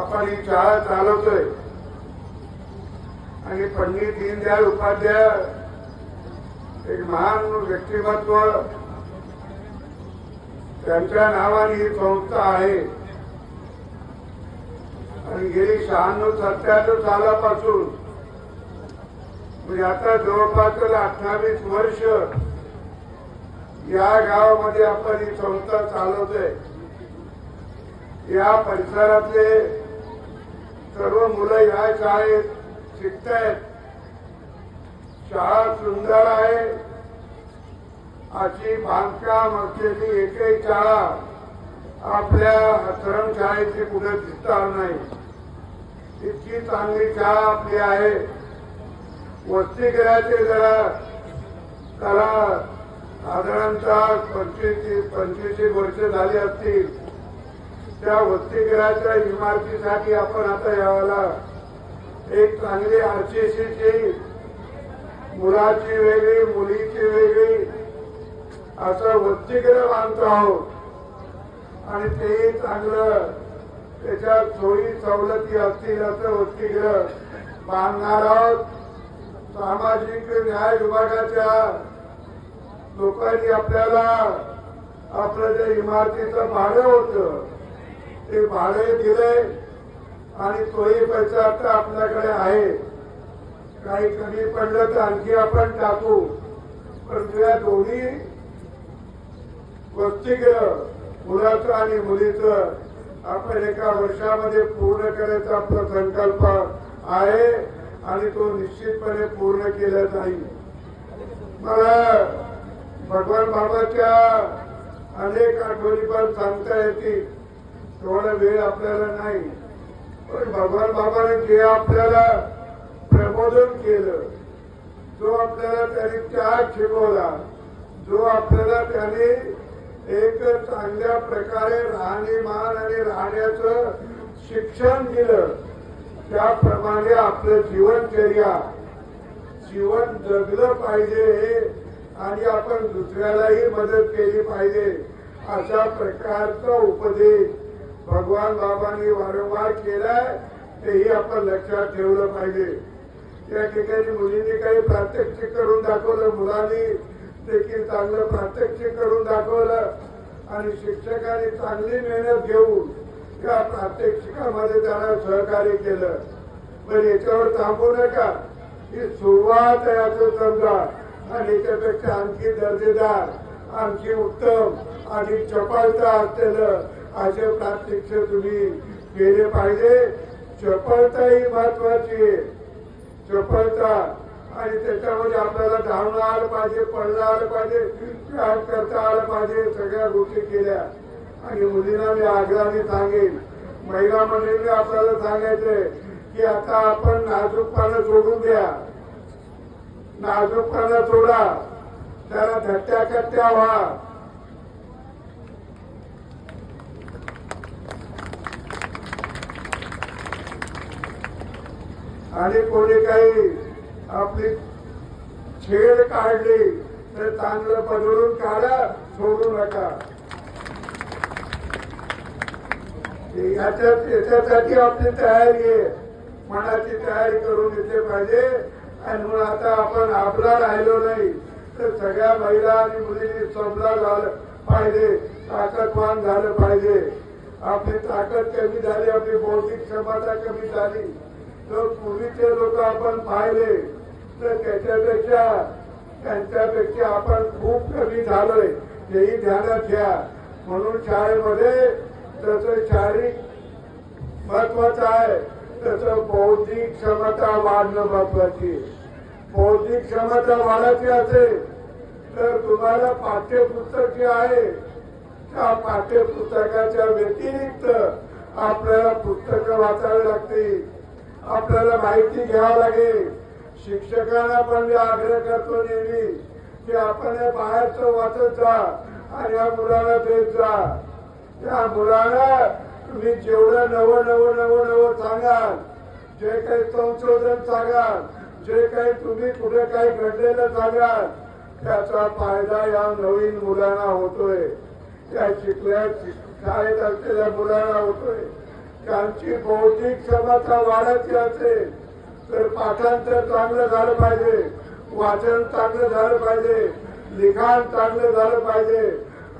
आपण ही शाळा चालवतोय. आणि पंडित दीनदयाळ उपाध्याय एक महान व्यक्तिमत्व. त्यांच्या नावाने ही संस्था आहे. आणि गेली शहाण्णव सत्त्याहत्तर सालापासून म्हणजे आता जवळपास अठ्ठावीस वर्ष या गावामध्ये आपण ही संस्था चालवतोय. या परिसरातले सर्व मुलं याच शाळेत शिकतायत. शाळा सुंदर आहे. अशी बांधकाम असलेली एकही शाळा आपल्या आश्रमशाळेची कुठे दिसणार नाही. इतकी चांगली शाळा आपली आहे. वसतिगृहाचे जरा त्याला साधारणतः पंचवीस पंचवीस वर्ष झाली असतील. त्या वसतिगृहाच्या इमारतीसाठी आपण आता यावेळेला एक चांगली आरसीसीची मुलाची वेगळी मुलीची वेगळी असं वसतिगृह बांधतो आहोत. आणि ते चांगलं त्याच्यात सोयी सवलती असतील असं वसतिगृह बांधणार आहोत. सामाजिक न्याय विभागाच्या लोकांनी आपल्याला आपलं जे इमारतीचं भाडं होतं ते भाडे दिले आणि तोही पैसा आता आपल्याकडे आहे. काही कमी पडलं तर आणखी आपण टाकू. पण या दोन्ही वसतिगृह मुलाचं आणि मुलीचं आपण एका वर्षामध्ये पूर्ण करायचा आपला संकल्प आहे आणि तो निश्चितपणे पूर्ण केला नाही. मला भगवान बाबाच्या अनेक आठवणी पण सांगता येतील. तेवढा वेळ आपल्याला नाही. पण भगवान बाबाने जे आपल्याला प्रबोधन केलं जो आपल्याला त्याने त्याग शिकवला जो आपल्याला त्याने एक चांगल्या प्रकारे राहणीमान आणि राहण्याचं शिक्षण दिलं त्याप्रमाणे आपलं जीवनचर्या जीवन जगलं पाहिजे आणि आपण दुसऱ्यालाही मदत केली पाहिजे अशा प्रकारचा उपदेश भगवान बाबांनी वारंवार केलाय तेही आपण लक्षात ठेवलं पाहिजे. या ठिकाणी मुलींनी काही प्रात्यक्षिक करून दाखवलं मुलांनी देखील चांगलं प्रात्यक्षिक करून दाखवलं. आणि शिक्षकांनी चांगली मेहनत घेऊन या प्रात्यक्षिकामध्ये त्यांना सहकार्य केलं. पण याच्यावर थांबू नका. ही सुरुवात आहे असं समजा. आणि याच्यापेक्षा आणखी दर्जेदार आणखी उत्तम आणि चपालता असलेलं असे प्रात्यक्ष तुम्ही केले पाहिजे. चपळता ही महत्वाची आहे. चपळता. आणि त्याच्यामध्ये आपल्याला धावणं आलं पाहिजे पडलं आलं पाहिजे व्यायाम करता आलं पाहिजे सगळ्या गोष्टी केल्या. आणि मुलींना मी आग्रहाने सांगेन महिला मंडळीने आपल्याला सांगायचंय की आता आपण नाजूकपणा सोडून द्या. नाजूकपणा सोडा. त्याला धट्ट्या कट्ट्या व्हा. आणि कोणी काही आपली छेड काढली तर चांगलं पदरून काढा सोडू नका. याच्यात याच्यासाठी आपली तयारी आहे. मनाची तयारी करून घेतली पाहिजे. आणि म्हणून आता आपण आपला राहिलो नाही तर सगळ्या महिला आणि मुलींनी समजा झालं पाहिजे. ताकदवान झालं पाहिजे. आपली ताकद कमी झाली आपली बौद्धिक क्षमता कमी झाली. तर पूर्वीचे लोक आपण पाहिले तर त्याच्यापेक्षा त्यांच्यापेक्षा आपण खूप कमी झालोय. हेही ध्यानात घ्या. म्हणून शाळेमध्ये जसं शारीरिक महत्वाचं आहे तसं बौद्धिक क्षमता वाढणं महत्वाची बौद्धिक क्षमता वाढायची असेल तर तुम्हाला पाठ्यपुस्तक जे आहे त्या पाठ्यपुस्तकाच्या व्यतिरिक्त आपल्याला पुस्तकं वाचावी लागतील. आपल्याला माहिती घ्यावं लागेल. शिक्षकांना पण मी आग्रह करतो नेहमी की आपण हे बाहेरचं वाचत जा आणि या मुलाला देत जा. त्या मुलाला तुम्ही जेवढं नवं नवं नवं नवं सांगाल जे काही संशोधन सांगाल जे काही तुम्ही कुठे काही घडलेलं सांगाल त्याचा फायदा या नवीन मुलांना होतोय. या शिकल्या शाळेत असलेल्या मुलांना होतोय. त्यांची बौद्धिक क्षमता वाढायची असेल तर पाठांतर चांगलं झालं पाहिजे वाचन चांगलं झालं पाहिजे लिखाण चांगलं झालं पाहिजे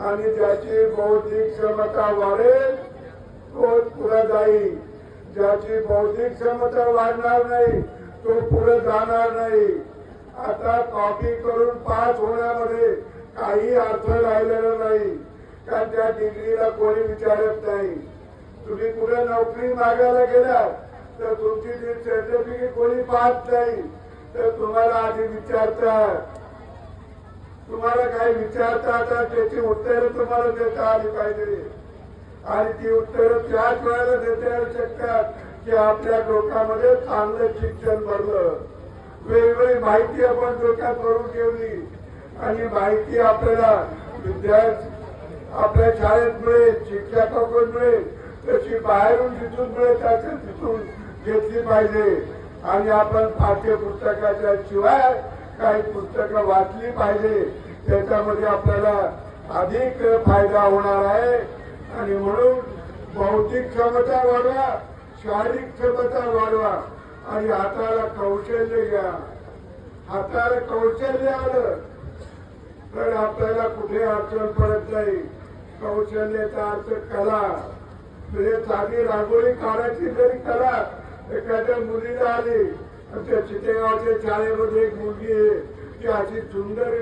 आणि ज्याची बौद्धिक क्षमता वाढेल तो पुढे जाईल. ज्याची बौद्धिक क्षमता वाढणार नाही तो पुढे जाणार नाही. आता कॉपी करून पास होण्यामध्ये काही अर्थ राहिलेला नाही. कारण त्या डिग्रीला कोणी विचारत नाही. तुम्ही कुठे नोकरी मागायला गेला तर तुमची जी सर्टिफिकेट कोणी पाहत नाही तर तुम्हाला आधी विचारतात. तुम्हाला काही विचारता तर त्याची उत्तरं तुम्हाला देता आली पाहिजे. आणि ती उत्तरं त्याच वेळेला देता येऊ शकतात की आपल्या डोक्यामध्ये चांगलं शिक्षण भरलं. वेगवेगळी माहिती आपण डोक्यात भरून ठेवली. आणि माहिती आपल्याला विद्यार्थी आपल्या शाळेत मिळेल शिक्षकाकडून मिळेल. तशी बाहेरून जिथून मिळेल तिथून घेतली पाहिजे. आणि आपण पाठ्यपुस्तकाच्या शिवाय काही पुस्तकं वाचली पाहिजे. त्याच्यामध्ये आपल्याला अधिक फायदा होणार आहे. आणि म्हणून बौद्धिक क्षमता वाढवा शारीरिक क्षमता वाढवा. आणि हाताला कौशल्य घ्या. हाताला कौशल्य आलं तर आपल्याला कुठे अडचण पडत नाही. कौशल्याचा अर्थ कला. म्हणजे चांगली रांगोळी काढायची जरी कला एखाद्या मुलीला आली त्या चितेगावच्या शाळेमध्ये एक मुलगी आहे ती अशी सुंदर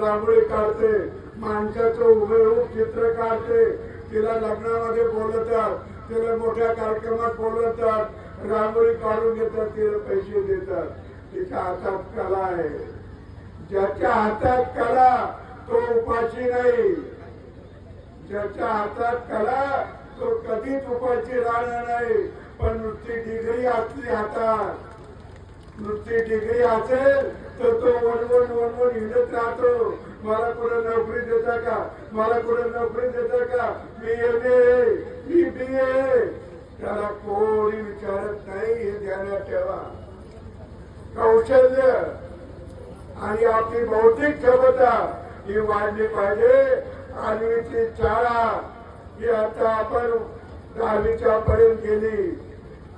रांगोळी काढते माणसाचं उभं चित्र काढते तिला लग्नामध्ये बोलवतात तिला मोठ्या कार्यक्रमात बोलवतात रांगोळी काढून घेतात तिला पैसे देतात. तिच्या हातात कला आहे. ज्याच्या हातात कला तो उपाशी नाही. ज्याच्या हातात कला तो कधीच उपाशी राहणार नाही पण नुसती डिग्री असली हातात. नुसती डिग्री असेल तर तो वनवन वनवन हिंडत राहतो. मला कुठे नोकरी देता का? मला कुठे नोकरी देता का? मी एम ए मी बी ए त्याला कोणी विचारत नाही हे ध्यानात ठेवा. कौशल्य आणि आपली बौद्धिक क्षमता ही वाढली पाहिजे. आणि ती शाळा ही आता आपण दहावीच्या पर्यंत गेली.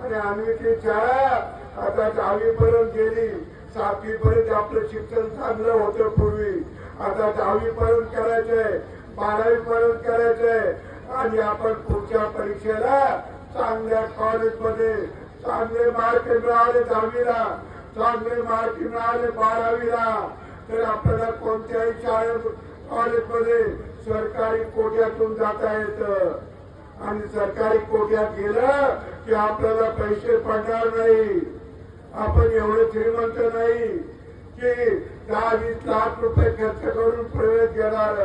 आणि आठवीची शाळा आता दहावी पर्यंत गेली. सातवी पर्यंत आपलं शिक्षण चांगलं होतं पूर्वी. आता दहावी पर्यंत करायचंय बारावी पर्यंत करायचंय. आणि आपण पुढच्या परीक्षेला चांगल्या कॉलेजमध्ये चांगले मार्क मिळाले दहावीला चांगले मार्क मिळाले बारावीला. तर आपल्याला कोणत्याही शाळेत कॉलेजमध्ये सरकारी कोट्यातून जाता येत आणि सरकारी कोट्यात गेलं की आपल्याला पैसे पडणार नाही. आपण एवढे श्रीमंत नाही की दहा वीस लाख रुपये खर्च करून प्रवेश घेणार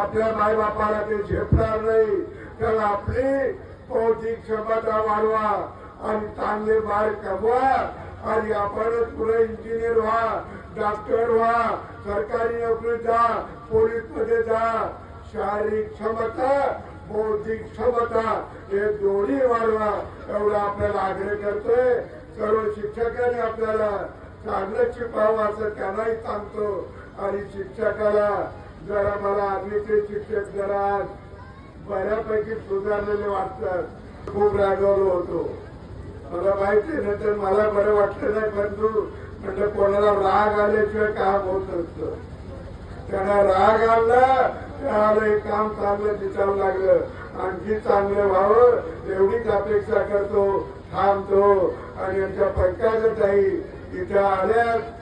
आपल्या मायबापाला ते झेपणार नाही. तर आपली बौद्धिक क्षमता वाढवा आणि चांगले बाहेर कमवा आणि आपणच पुढे इंजिनियर व्हा. डॉक्टर व्हा सरकारी नोकरी जा पोलीसमध्ये जा. शारीरिक क्षमता बौद्धिक क्षमता हे दोन्ही वाढवा. एवढा आपल्याला आग्रह करतोय. सर्व शिक्षकांनी आपल्याला चांगलं शिकावं असं त्यांनाही सांगतो. आणि शिक्षकाला जरा मला आधीचे शिक्षक जरा बऱ्यापैकी सुधारलेले वाटतात खूप रागवलो होतो. मला माहिती आहे नंतर मला बरं वाटलं नाही परंतु म्हणजे कोणाला राग आल्याशिवाय काम होत नसतं. त्यांना राग आला त्याला एक काम चांगलं दिसावं लागलं. आणखी चांगलं व्हावं एवढीच अपेक्षा करतो थांबतो. आणि यांच्या पंकजाताई इथे आल्यास